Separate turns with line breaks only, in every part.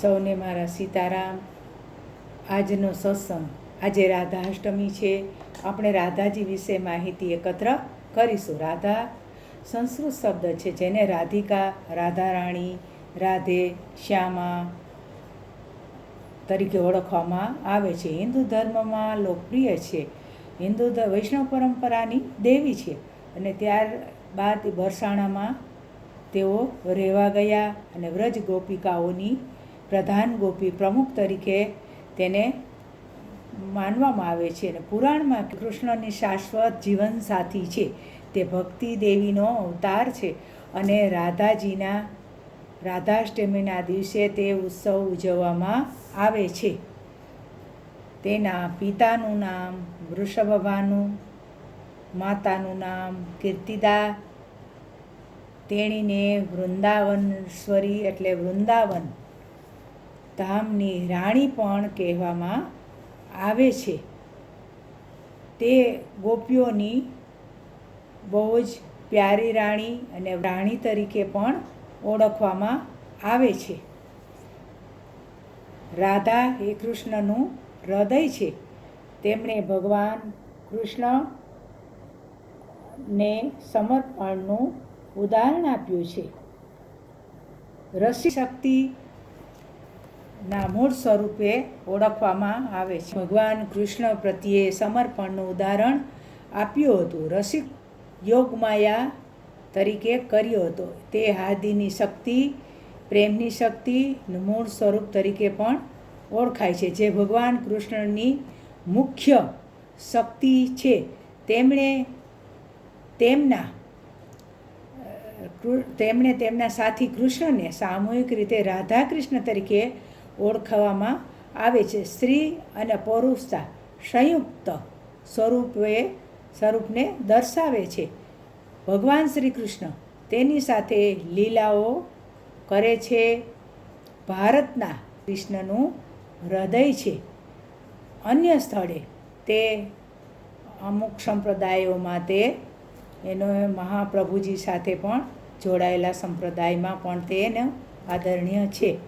સૌને મારા સીતારામ. આજનો સત્સંગ, આજે રાધાષ્ટમી છે. આપણે રાધાજી વિશે માહિતી એકત્ર કરીશું. રાધા, સંસ્કૃત શબ્દ છે જેને રાધિકા રાધા રાણી રાધે, શ્યામા તરીકે ઓળખવામાં આવે છે. હિન્દુ ધર્મમાં લોકપ્રિય છે. હિન્દુ વૈષ્ણવ પરંપરાની દેવી છે. અને ત્યારબાદ બરસાણામાં તેઓ રહેવા ગયા અને વ્રજ ગોપિકાઓની પ્રધાન ગોપી પ્રમુખ તરીકે તેને માનવામાં આવે છે અને પુરાણમાં કૃષ્ણની શાશ્વત જીવનસાથી છે. તે ભક્તિ દેવીનો અવતાર છે અને રાધાજીના રાધાષ્ટમીના દિવસે તે ઉત્સવ ઉજવવામાં આવે છે. તેના પિતાનું નામ વૃષભભાનુ, માતાનું નામ કીર્તિદા, તેણીને વૃંદાવનેશ્વરી એટલે વૃંદાવન ધામની રાણી પણ કહેવામાં આવે છે. તે ગોપીઓની બહુ જ પ્યારી રાણી અને રાણી તરીકે પણ ઓળખવામાં આવે છે. રાધા એ કૃષ્ણનું હૃદય છે. તેમણે ભગવાન કૃષ્ણને સમર્પણનું ઉદાહરણ આપ્યું છે. રસી શક્તિ ના, મૂળ સ્વરૂપે ઓળખવામાં આવે છે. ભગવાન કૃષ્ણ પ્રત્યે સમર્પણનું ઉદાહરણ આપ્યું હતું. રસિક યોગમાયા તરીકે કર્યો હતો. તે હાદીની શક્તિ, પ્રેમની શક્તિનું મૂળ સ્વરૂપ તરીકે પણ ઓળખાય છે. જે ભગવાન કૃષ્ણની મુખ્ય શક્તિ છે, તેમણે તેમના તેમણે તેમના સાથી કૃષ્ણને સામૂહિક રીતે રાધા કૃષ્ણ તરીકે ઓળખવામાં આવે છે. સ્ત્રી અને પુરુષતા સંયુક્ત સ્વરૂપે સ્વરૂપને દર્શાવે છે. ભગવાન શ્રી કૃષ્ણ તેની સાથે લીલાઓ કરે છે. ભારતના કૃષ્ણનું હૃદય છે. અન્ય સ્થળે તે અમુક સંપ્રદાયોમાં તે એનો મહાપ્રભુજી સાથે પણ જોડાયેલા સંપ્રદાયમાં પણ તેને આદરણીય છે.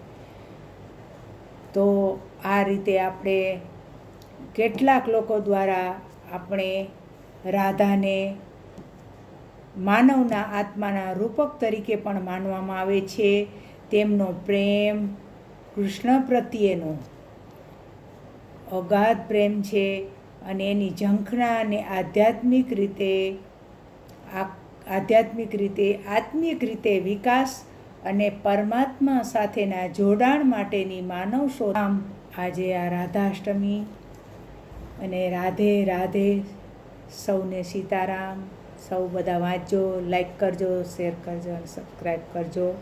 તો આ રીતે આપણે કેટલાક લોકો દ્વારા આપણે રાધાને માનવના આત્માના રૂપક તરીકે પણ માનવામાં આવે છે. તેમનો પ્રેમ કૃષ્ણ પ્રત્યેનો અગાધ પ્રેમ છે અને એની ઝંખના અને આધ્યાત્મિક રીતે આધ્યાત્મિક રીતે આત્મિક રીતે વિકાસ અને પરમાત્મા સાથેના જોડાણ માટેની માનવ શોધામ આજે આ રાધાષ્ટમી. અને રાધે રાધે સૌને સીતારામ. સૌ બધા વાંચજો લાઈક કરજો શેર કરજો અને સબસ્ક્રાઈબ કરજો.